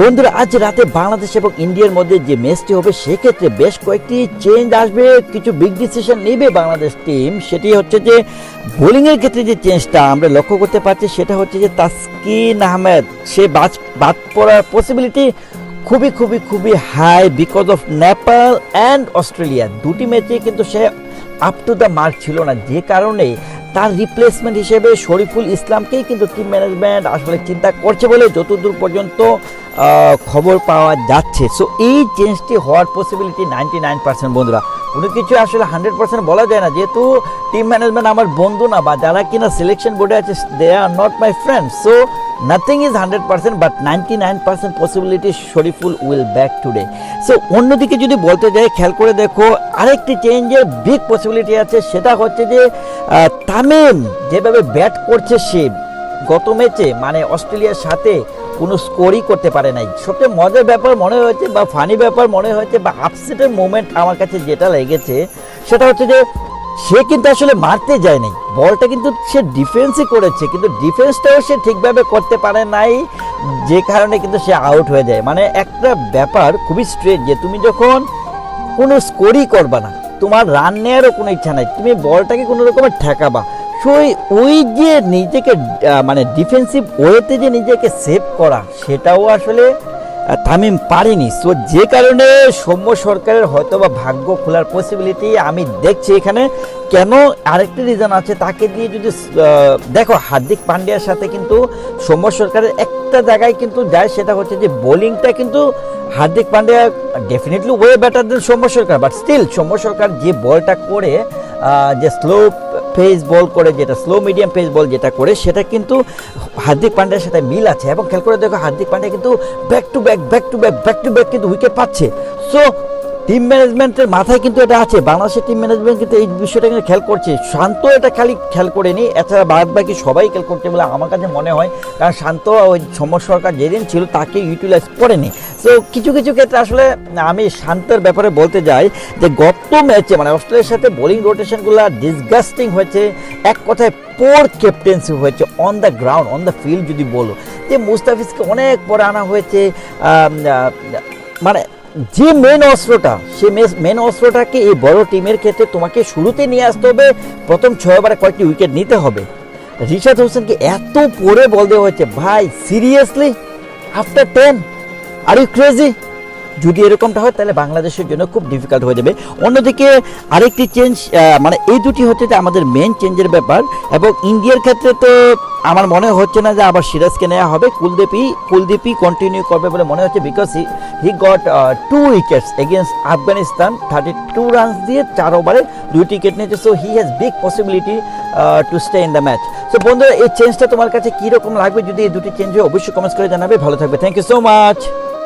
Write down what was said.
বন্ধুরা, আজ রাতে বাংলাদেশ এবং ইন্ডিয়ার মধ্যে যে ম্যাচটি হবে, সেক্ষেত্রে বেশ কয়েকটি চেঞ্জ আসবে। কিছু বিগ ডিসিশন নেবে বাংলাদেশ টিম সেটি হচ্ছে যে বোলিংয়ের ক্ষেত্রে যে চেঞ্জটা আমরা লক্ষ্য করতে পারছি, সেটা হচ্ছে যে তাসকিন আহমেদ, সে বাদ বাদ পড়ার পসিবিলিটি খুবই খুবই খুবই high because of Nepal and Australia দুটি ম্যাচে কিন্তু সে আপ টু দ্য মার্ক ছিল না। যে কারণে তার রিপ্লেসমেন্ট হিসেবে শরীফুল ইসলামকেই কিন্তু টিম ম্যানেজমেন্ট আসলে চিন্তা করছে বলে যতদূর পর্যন্ত খবর পাওয়া যাচ্ছে। সো এই চেঞ্জটি হওয়ার পসিবিলিটি নাইনটি নাইন পার্সেন্ট বন্ধুরা। কোনো কিছু আসলে হান্ড্রেড পার্সেন্ট বলা যায় না। যেহেতু টিম ম্যানেজমেন্ট আমার বন্ধু না, বা যারা কিনা সিলেকশন বোর্ডে আছে they are not my friend so nothing is hundred percent but ninety nine percent possibility Shoriful will back today so অন্যদিকে যদি বলতে যাই, খেয়াল করে দেখো, আরেকটি চেঞ্জের বিগ পসিবিলিটি আছে। সেটা হচ্ছে যে তামিম যেভাবে ব্যাট করছে সে, গত ম্যাচে মানে অস্ট্রেলিয়ার সাথে কোনো স্কোরই করতে পারে নাই। সবচেয়ে মজার ব্যাপার মনে হয়েছে বা ফানি ব্যাপার মনে হয়েছে বা আপসেটের মোমেন্ট আমার কাছে যেটা লেগেছে, সেটা হচ্ছে যে সে কিন্তু আসলে মারতে যায় নাই বলটা কিন্তু সে ডিফেন্সই করেছে, কিন্তু ডিফেন্সটাও সে ঠিকভাবে করতে পারে নাই, যে কারণে কিন্তু সে আউট হয়ে যায়। মানে একটা ব্যাপার খুবই স্ট্রেট যে তুমি যখন কোনো স্কোরই করবা না, তোমার রান নেওয়ারও কোনো ইচ্ছা নাই, তুমি বলটাকে কোনো রকমের ঠেকাবা। সো ওই- যে নিজেকে মানে ডিফেন্সিভ ওয়েতে যে নিজেকে সেভ করা, সেটাও আসলে তামিম পারেনি। সো যে কারণে সৌম্য সরকারের হয়তো বা ভাগ্য খোলার পসিবিলিটি আমি দেখছি এখানে। কেন আরেকটি রিজন আছে, তাকে দিয়ে যদি দেখো, হার্দিক পান্ডিয়ার সাথে কিন্তু সৌম্য সরকারের একটা জায়গায় কিন্তু যায়, সেটা হচ্ছে যে বোলিংটা কিন্তু Hardik Pandya definitely way better than Soumya Sarkar. But still Soumya Sarkar যে বলটা করে যে স্লো পেস বল করে যেটা স্লো মিডিয়াম পেস বল যেটা করে, সেটা কিন্তু হার্দিক পান্ডিয়ার সাথে মিল আছে। এবং খেয়াল করে দেখো, হার্দিক পান্ডে কিন্তু back to back back to back back to back কিন্তু উইকেট পাচ্ছে। সো টিম ম্যানেজমেন্টের মাথায় কিন্তু এটা আছে। বাংলাদেশের টিম ম্যানেজমেন্ট কিন্তু এই বিষয়টা কিন্তু খেয়াল করছে। শান্ত এটা খালি খেয়াল করেনি এছাড়া বাদ বাকি সবাই খেয়াল করছে বলে আমার কাছে মনে হয়, কারণ শান্ত ওই সমর সরকার যেদিন ছিল তাকে ইউটিলাইজ করেনি। তো কিছু কিছু ক্ষেত্রে আসলে আমি শান্তের ব্যাপারে বলতে যাই যে, গত ম্যাচে মানে অস্ট্রেলিয়ার সাথে বোলিং রোটেশনগুলো ডিসগাস্টিং হয়েছে। এক কথায় পোর ক্যাপ্টেন্সি হয়েছে on the ground on the field যদি বলো। যে মুস্তাফিজকে অনেক পরে আনা হয়েছে মানে যে মেন অস্ত্রটা, সে মেন অস্ত্রটাকে এই বড় টিমের ক্ষেত্রে তোমাকে শুরুতে নিয়ে আসতে হবে। প্রথম ছয় ওভারে কয়েকটি উইকেট নিতে হবে। রিশাদ হোসেনকে এত পরে বল দেওয়া হয়েছে। ভাই seriously after ten are you crazy যদি এরকমটা হয়, তাহলে বাংলাদেশের জন্য খুব ডিফিকাল্ট হয়ে যাবে। অন্যদিকে, আরেকটি চেঞ্জ মানে এই দুটি হচ্ছে যে আমাদের মেন চেঞ্জের ব্যাপার, এবং ইন্ডিয়ার ক্ষেত্রে তো আমার মনে হচ্ছে না যে আবার সিরাজকে নেওয়া হবে। কুলদীপই কুলদীপই কন্টিনিউ করবে বলে মনে হচ্ছে because he he got two wickets against Afghanistan thirty two runs দিয়ে চার ওভারে দুই উইকেট নিয়েছে। So he has big possibility to stay in the match so বন্ধুরা, এই চেঞ্জটা তোমার কাছে কীরকম লাগবে? যদি এই দুটি চেঞ্জ হয়, অবশ্যই কমেন্টস করে জানাবে। ভালো থাকবে। Thank you so much